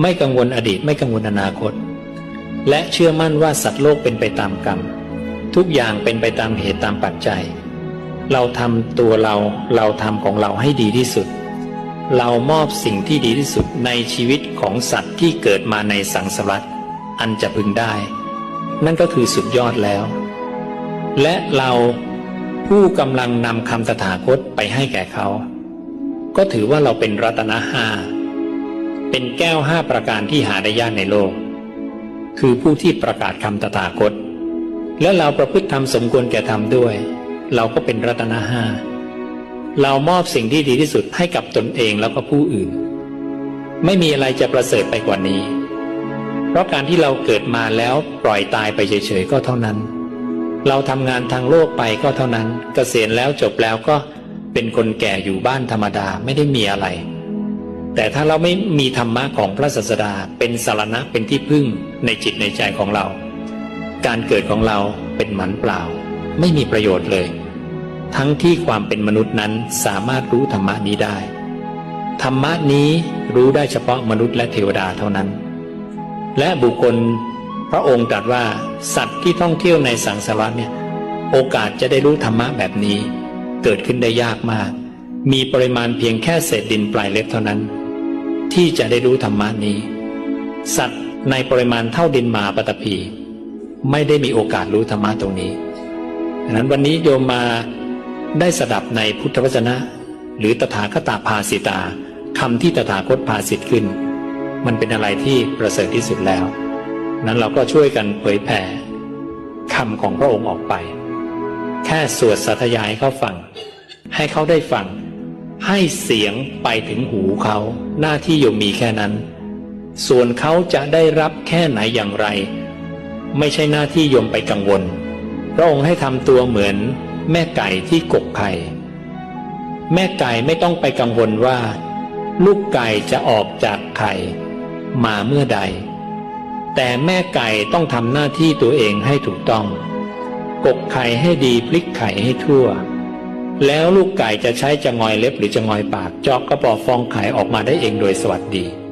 ไม่กังวลอดีตไม่กังวลอนาคต และเชื่อมั่นว่าสัตว์โลกเป็นไปตามกรรม ทุกอย่างเป็นไปตามเหตุตามปัจจัย เราทำตัวเราเราทำของเราให้ดีที่สุด เรามอบสิ่งที่ดีที่สุดในชีวิตของสัตว์ที่เกิดมาในสังสารวัฏอันจะพึงได้ นั่นก็คือสุดยอดแล้ว และเราผู้กำลังนำคำตถาคตไปให้แก่เขา ก็ถือว่าเราเป็นรัตนะห้า เป็นแก้วห้าประการที่หาได้ยากในโลก คือผู้ที่ประกาศคำตถาคต และเราประพฤติธรรมสมควรแก่ธรรมด้วย เราก็เป็นรัตนห้าเรามอบสิ่งที่ดีที่สุดให้กับตนเองแล้วก็ผู้อื่น ไม่มีอะไรจะประเสริฐไปกว่านี้ เพราะการที่เราเกิดมาแล้วปล่อยตายไปเฉยๆก็เท่านั้น เราทำงานทางโลกไปก็เท่านั้นเกษียณแล้วจบแล้วก็เป็นคนแก่อยู่บ้านธรรมดาไม่ได้มีอะไร แต่ถ้าเราไม่มีธรรมะของพระศาสดาเป็นสารณะเป็นที่พึ่งในจิตในใจของเรา การเกิดของเราเป็นหมันเปล่า ไม่มีประโยชน์เลย ทั้งที่ความเป็นมนุษย์นั้นสามารถรู้ธรรมะนี้ได้ ธรรมะนี้รู้ได้เฉพาะมนุษย์และเทวดาเท่านั้น และบุคคลพระองค์ตรัสว่าสัตว์ที่ท่องเที่ยวในสังสารวัฏเนี่ยโอกาสจะได้รู้ธรรมะแบบนี้ เกิดขึ้นได้ยากมาก มีปริมาณเพียงแค่เศษดินปลายเล็บเท่านั้น ที่จะได้รู้ธรรมะนี้ สัตว์ในปริมาณเท่าดินหมาปตพี ไม่ได้มีโอกาสรู้ธรรมะตรงนี้ดังนั้นวันนี้โยมมาได้สดับในพุทธวจนะ หรือตถาคตาภาสิตาคำที่ตถาคตภาสิทธิ์ขึ้น มันเป็นอะไรที่ประเสริฐที่สุดแล้ว นั้นเราก็ช่วยกันเผยแผ่คำของพระองค์ออกไป แค่สวดสาธยายเขาฟัง ให้เขาได้ฟัง ให้เสียงไปถึงหูเขาหน้าที่โยมมีแค่นั้น ส่วนเขาจะได้รับแค่ไหนอย่างไร ไม่ใช่หน้าที่โยมไปกังวล พระองค์ให้ทำตัวเหมือน แม่ไก่ที่กกไข่แม่ไก่ไม่ต้องไปกังวลว่า ลูกไก่จะออกจากไข่ มาเมื่อใด แต่แม่ไก่ต้องทำหน้าที่ตัวเองให้ถูกต้อง กกไข่ให้ดีพลิกไข่ให้ทั่ว แล้วลูกไก่จะใช้จะงอยเล็บหรือจะงอยปาก เจอกกระป๋อฟองไข่ออกมาได้เองโดยสวัสดี